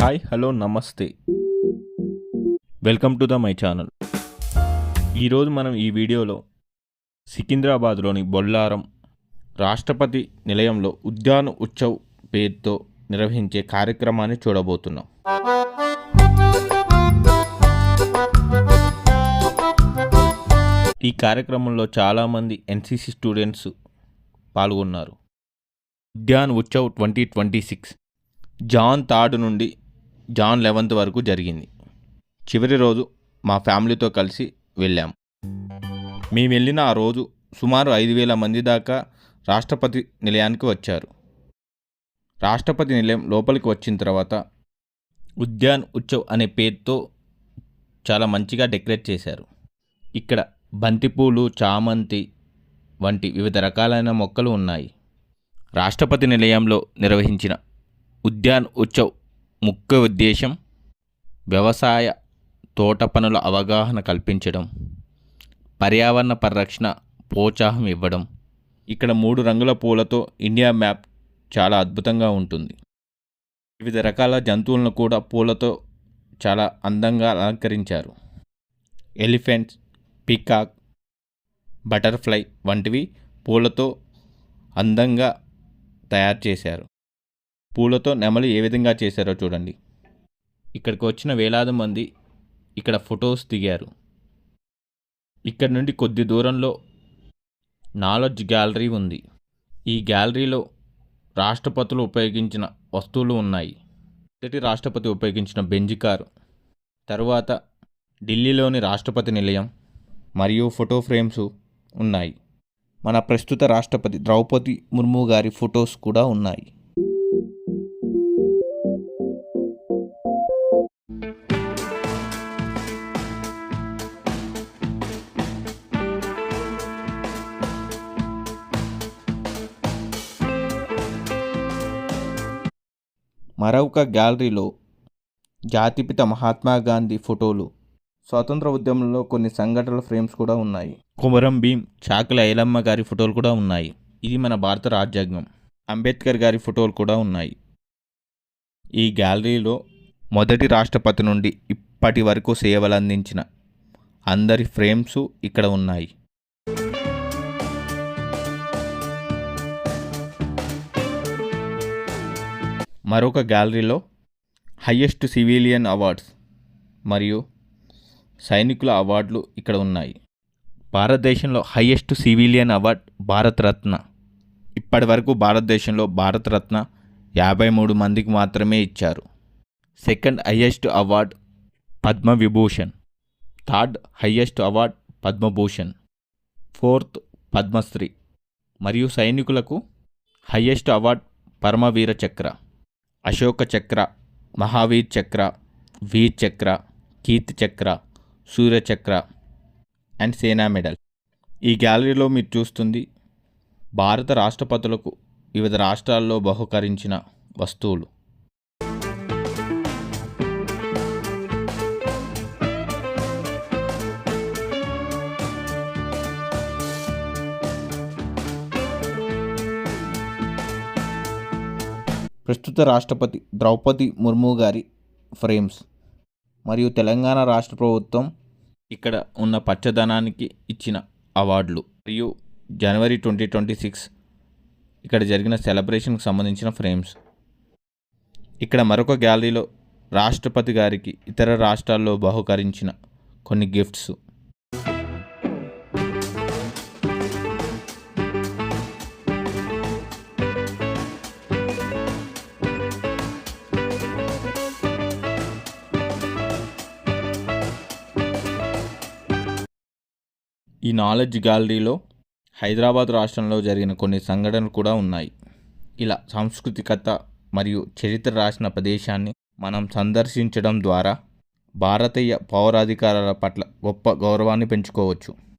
Hi hello నమస్తే welcome to the my channel ఈరోజు మనం ఈ వీడియోలో సికింద్రాబాద్లోని బొల్లారం రాష్ట్రపతి నిలయంలో ఉద్యాన్ ఉత్సవ్ పేరుతో నిర్వహించే కార్యక్రమాన్ని చూడబోతున్నాం. ఈ కార్యక్రమంలో చాలామంది ఎన్సీసీ స్టూడెంట్స్ పాల్గొన్నారు. Udyan Utsav twenty twenty six Jan third నుండి జాన్ లెవెన్త్ వరకు జరిగింది. చివరి రోజు మా ఫ్యామిలీతో కలిసి వెళ్ళాం. మేము వెళ్ళిన ఆ రోజు సుమారు ఐదు వేల మంది దాకా రాష్ట్రపతి నిలయానికి వచ్చారు. రాష్ట్రపతి నిలయం లోపలికి వచ్చిన తర్వాత ఉద్యాన్ ఉత్సవ్ అనే పేరుతో చాలా మంచిగా డెకరేట్ చేశారు. ఇక్కడ బంతిపూలు చామంతి వంటి వివిధ రకాలైన మొక్కలు ఉన్నాయి. రాష్ట్రపతి నిలయంలో నిర్వహించిన ఉద్యాన్ ఉత్సవ్ ముఖ్య ఉద్దేశం వ్యవసాయ తోట పనుల అవగాహన కల్పించడం పర్యావరణ పరిరక్షణ ప్రోత్సాహం ఇవ్వడం. ఇక్కడ మూడు రంగుల పూలతో ఇండియా మ్యాప్ చాలా అద్భుతంగా ఉంటుంది. వివిధ రకాల జంతువులను కూడా పూలతో చాలా అందంగా అలంకరించారు. ఎలిఫెంట్స్ పీకాక్ బటర్ఫ్లై వంటివి పూలతో అందంగా తయారు చేశారు. పూలతో నెమలి ఏ విధంగా చేశారో చూడండి. ఇక్కడికి వచ్చిన వేలాది మంది ఇక్కడ ఫొటోస్ దిగారు. ఇక్కడ నుండి కొద్ది దూరంలో నాలెడ్జ్ గ్యాలరీ ఉంది. ఈ గ్యాలరీలో రాష్ట్రపతులు ఉపయోగించిన వస్తువులు ఉన్నాయి. మొదటి రాష్ట్రపతి ఉపయోగించిన బెంజ్ కారు తరువాత ఢిల్లీలోని రాష్ట్రపతి నిలయం మరియు ఫోటో ఫ్రేమ్స్ ఉన్నాయి. మన ప్రస్తుత రాష్ట్రపతి ద్రౌపది ముర్ము గారి ఫొటోస్ కూడా ఉన్నాయి. మరొక గ్యాలరీలో జాతిపిత మహాత్మా గాంధీ ఫోటోలు. స్వాతంత్ర ఉద్యమంలో కొన్ని సంఘటనల ఫ్రేమ్స్ కూడా ఉన్నాయి. కుమరం భీం చాకుల ఐలమ్మ గారి ఫోటోలు కూడా ఉన్నాయి. ఇది మన భారత రాజ్యాంగం. అంబేద్కర్ గారి ఫోటోలు కూడా ఉన్నాయి. ఈ గ్యాలరీలో మొదటి రాష్ట్రపతి నుండి ఇప్పటి వరకు సేవలు అందించిన అందరి ఫ్రేమ్స్ ఇక్కడ ఉన్నాయి. మరొక గ్యాలరీలో హయ్యెస్ట్ సివిలియన్ అవార్డ్స్ మరియు సైనికుల అవార్డులు ఇక్కడ ఉన్నాయి. భారతదేశంలో హయ్యెస్ట్ సివిలియన్ అవార్డ్ భారతరత్న. ఇప్పటి వరకు భారతదేశంలో భారతరత్న యాభై మూడు మందికి మాత్రమే ఇచ్చారు. Second highest award Padma Vibhushan. Third highest award Padma Bhushan. Fourth Padma Shri. మరియు సైనికులకు highest award Param Vir Chakra Ashoka Chakra Mahavir Chakra Vir Chakra Kirti Chakra Surya Chakra and Sena medal. ఈ గ్యాలరీలో మీరు చూస్తుంది భారత రాష్ట్రపతులకు వివిధ రాష్ట్రాల్లో బహుకరించిన వస్తువులు. ప్రస్తుత రాష్ట్రపతి ద్రౌపది ముర్ము గారి ఫ్రేమ్స్ మరియు తెలంగాణ రాష్ట్ర ప్రభుత్వం ఇక్కడ ఉన్న పచ్చదనానికి ఇచ్చిన అవార్డులు మరియు జనవరి ట్వంటీ ట్వంటీ సిక్స్ ఇక్కడ జరిగిన సెలబ్రేషన్కి సంబంధించిన ఫ్రేమ్స్. ఇక్కడ మరొక గ్యాలరీలో రాష్ట్రపతి గారికి ఇతర రాష్ట్రాల్లో బహుకరించిన కొన్ని గిఫ్ట్స్. ఈ నాలెడ్జ్ గ్యాలరీలో హైదరాబాద్ రాష్ట్రంలో జరిగిన కొన్ని సంఘటనలు కూడా ఉన్నాయి. ఇలా సాంస్కృతికత మరియు చరిత్ర రాసిన ప్రదేశాన్ని మనం సందర్శించడం ద్వారా భారతీయ పౌరాధికారాల పట్ల గొప్ప గౌరవాన్ని పెంచుకోవచ్చు.